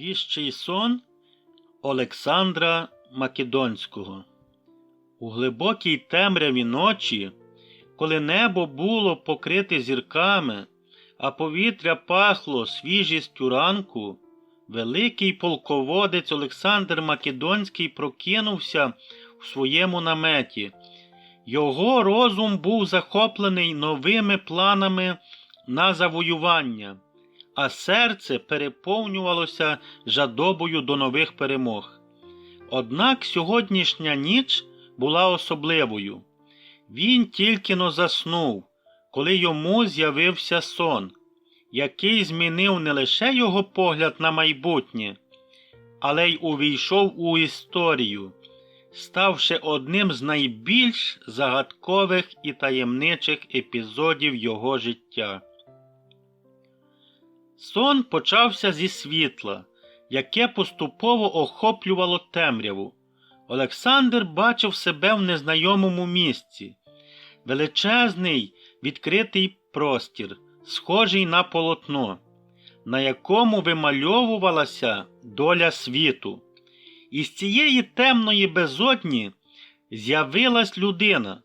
Віщий сон Олександра Македонського. У глибокій темряві ночі, коли небо було покрите зірками, а повітря пахло свіжістю ранку, великий полководець Олександр Македонський прокинувся в своєму наметі. Його розум був захоплений новими планами на завоювання а серце переповнювалося жадобою до нових перемог. Однак сьогоднішня ніч була особливою. Він тільки но заснув, коли йому з'явився сон, який змінив не лише його погляд на майбутнє, але й увійшов у історію, ставши одним з найбільш загадкових і таємничих епізодів його життя. Сон почався зі світла, яке поступово охоплювало темряву. Олександр бачив себе в незнайомому місці, величезний відкритий простір, схожий на полотно, на якому вимальовувалася доля світу. Із цієї темної безодні з'явилась людина,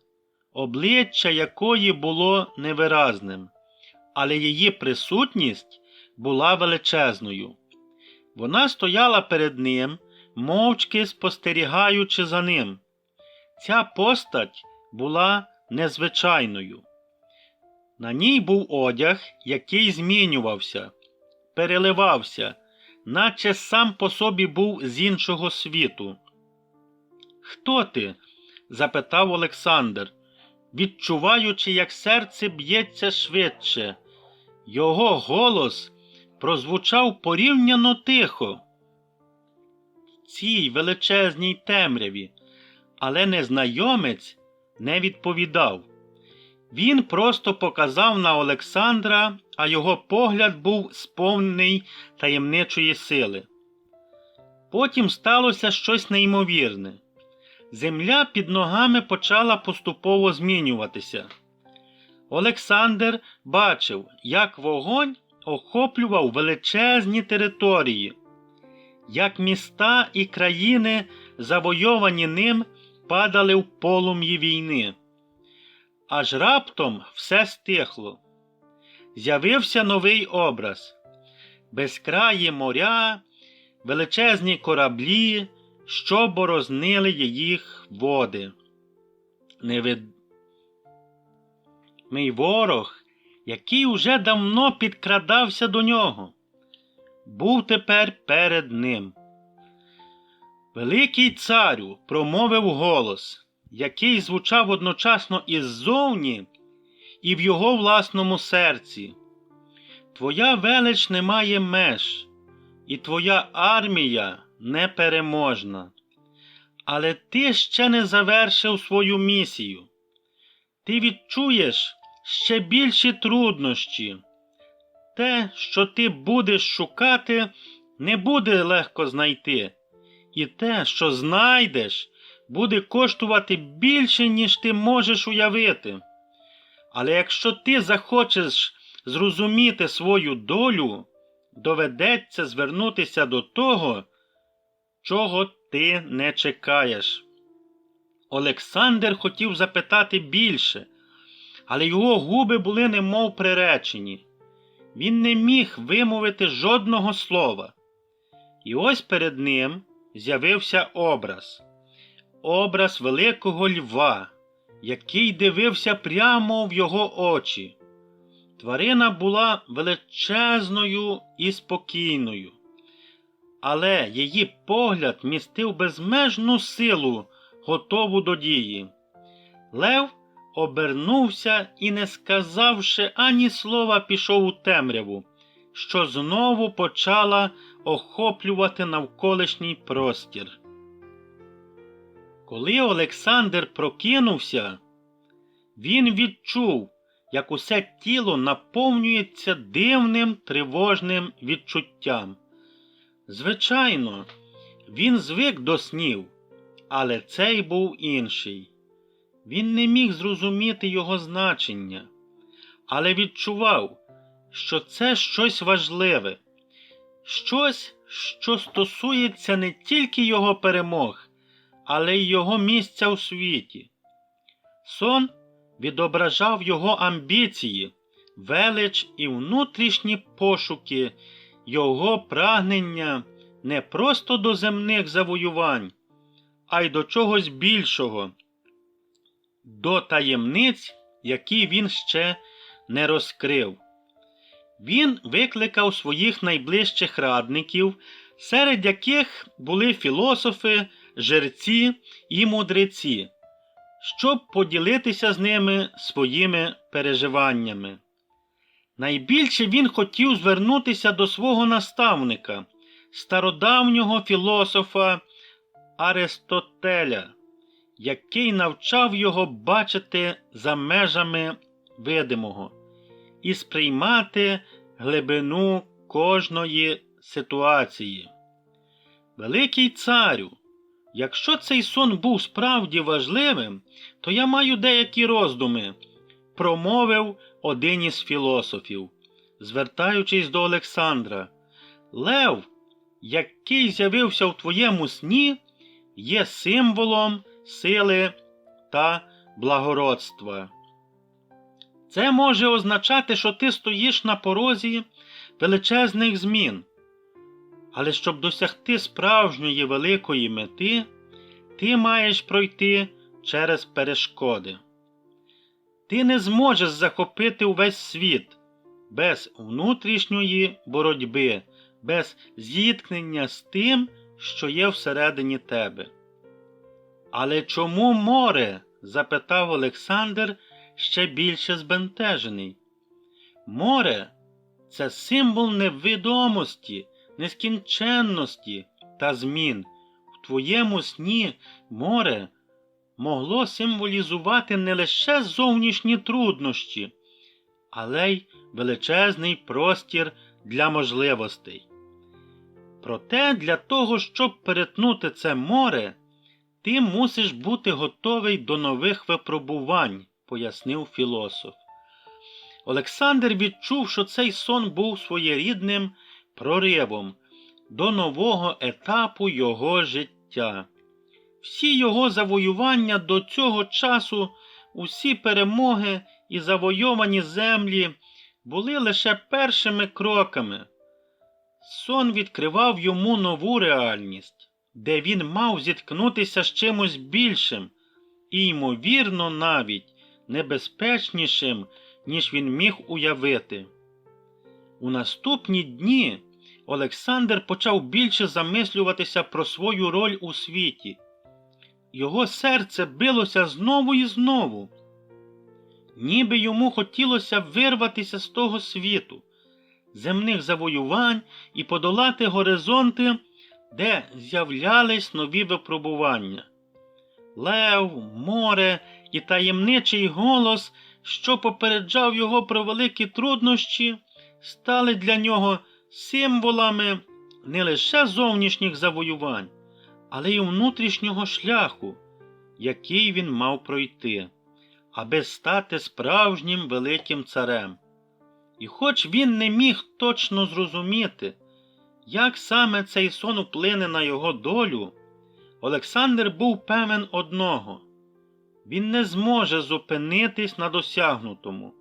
обличчя якої було невиразним, але її присутність була величезною. Вона стояла перед ним, мовчки спостерігаючи за ним. Ця постать була незвичайною. На ній був одяг, який змінювався, переливався, наче сам по собі був з іншого світу. Хто ти? запитав Олександр, відчуваючи, як серце б'ється швидше. Його голос прозвучав порівняно тихо. В цій величезній темряві, але незнайомець не відповідав. Він просто показав на Олександра, а його погляд був сповнений таємничої сили. Потім сталося щось неймовірне. Земля під ногами почала поступово змінюватися. Олександр бачив, як вогонь охоплював величезні території, як міста і країни, завойовані ним, падали в полум'ї війни. Аж раптом все стихло. З'явився новий образ безкраї моря, величезні кораблі, що борознили їх води. Невидимий ворог який уже давно підкрадався до нього, був тепер перед ним. Великий царю промовив голос, який звучав одночасно іззовні і в його власному серці. Твоя велич не має меж, і твоя армія непереможна. Але ти ще не завершив свою місію. Ти відчуєш, ще більші труднощі. Те, що ти будеш шукати, не буде легко знайти, і те, що знайдеш, буде коштувати більше, ніж ти можеш уявити. Але якщо ти захочеш зрозуміти свою долю, доведеться звернутися до того, чого ти не чекаєш. Олександр хотів запитати більше, але його губи були немов приречені. Він не міг вимовити жодного слова. І ось перед ним з'явився образ образ великого льва, який дивився прямо в його очі. Тварина була величезною і спокійною, але її погляд містив безмежну силу, готову до дії. Лев обернувся і, не сказавши ані слова, пішов у темряву, що знову почала охоплювати навколишній простір. Коли Олександр прокинувся, він відчув, як усе тіло наповнюється дивним тривожним відчуттям. Звичайно, він звик до снів, але цей був інший. Він не міг зрозуміти його значення, але відчував, що це щось важливе. щось, що стосується не тільки його перемог, але й його місця у світі. Сон відображав його амбіції, велич і внутрішні пошуки, його прагнення не просто до земних завоювань, а й до чогось більшого, до таємниць, які він ще не розкрив. Він викликав своїх найближчих радників, серед яких були філософи, жерці і мудреці, щоб поділитися з ними своїми переживаннями. Найбільше він хотів звернутися до свого наставника, стародавнього філософа Аристотеля, який навчав його бачити за межами видимого і сприймати глибину кожної ситуації. Великий царю, якщо цей сон був справді важливим, то я маю деякі роздуми, промовив один із філософів, звертаючись до Олександра. Лев, який з'явився в твоєму сні, є символом сили та благородства. Це може означати, що ти стоїш на порозі величезних змін. Але щоб досягти справжньої великої мети, ти маєш пройти через перешкоди. Ти не зможеш захопити увесь світ без внутрішньої боротьби, без зіткнення з тим, що є всередині тебе. Але чому море? запитав Олександр ще більше збентежений. Море це символ невідомості, нескінченності та змін. В твоєму сні море могло символізувати не лише зовнішні труднощі, але й величезний простір для можливостей. Проте для того, щоб перетнути це море, ти мусиш бути готовий до нових випробувань, пояснив філософ. Олександр відчув, що цей сон був своєрідним проривом до нового етапу його життя. Всі його завоювання до цього часу, усі перемоги і завойовані землі були лише першими кроками. Сон відкривав йому нову реальність, де він мав зіткнутися з чимось більшим і, ймовірно, навіть небезпечнішим, ніж він міг уявити. У наступні дні Олександр почав більше замислюватися про свою роль у світі. Його серце билося знову і знову, ніби йому хотілося вирватися з того світу, земних завоювань і подолати горизонти, де з'являлись нові випробування. Лев, море і таємничий голос, що попереджав його про великі труднощі, стали для нього символами не лише зовнішніх завоювань, але й внутрішнього шляху, який він мав пройти, аби стати справжнім великим царем. І хоч він не міг точно зрозуміти, як саме цей сон вплине на його долю, Олександр був певен одного він не зможе зупинитись на досягнутому.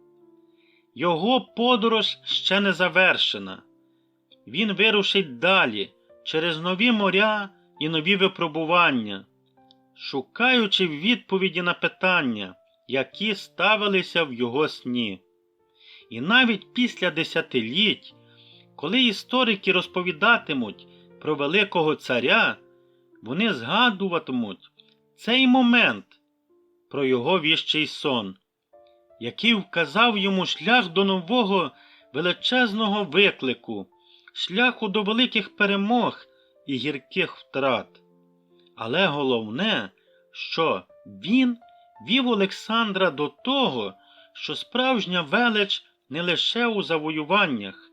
Його подорож ще не завершена. Він вирушить далі через нові моря і нові випробування, шукаючи відповіді на питання, які ставилися в його сні. І навіть після десятиліть, коли історики розповідатимуть про Великого Царя, вони згадуватимуть цей момент про його віщий сон, який вказав йому шлях до нового величезного виклику, шляху до великих перемог і гірких втрат. Але головне, що він вів Олександра до того, що справжня велич не лише у завоюваннях,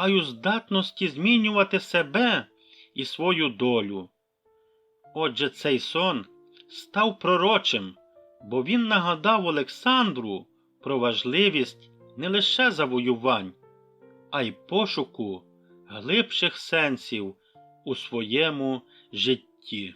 а й у здатності змінювати себе і свою долю. Отже, цей сон став пророчим, бо він нагадав Олександру про важливість не лише завоювань, а й пошуку глибших сенсів у своєму житті.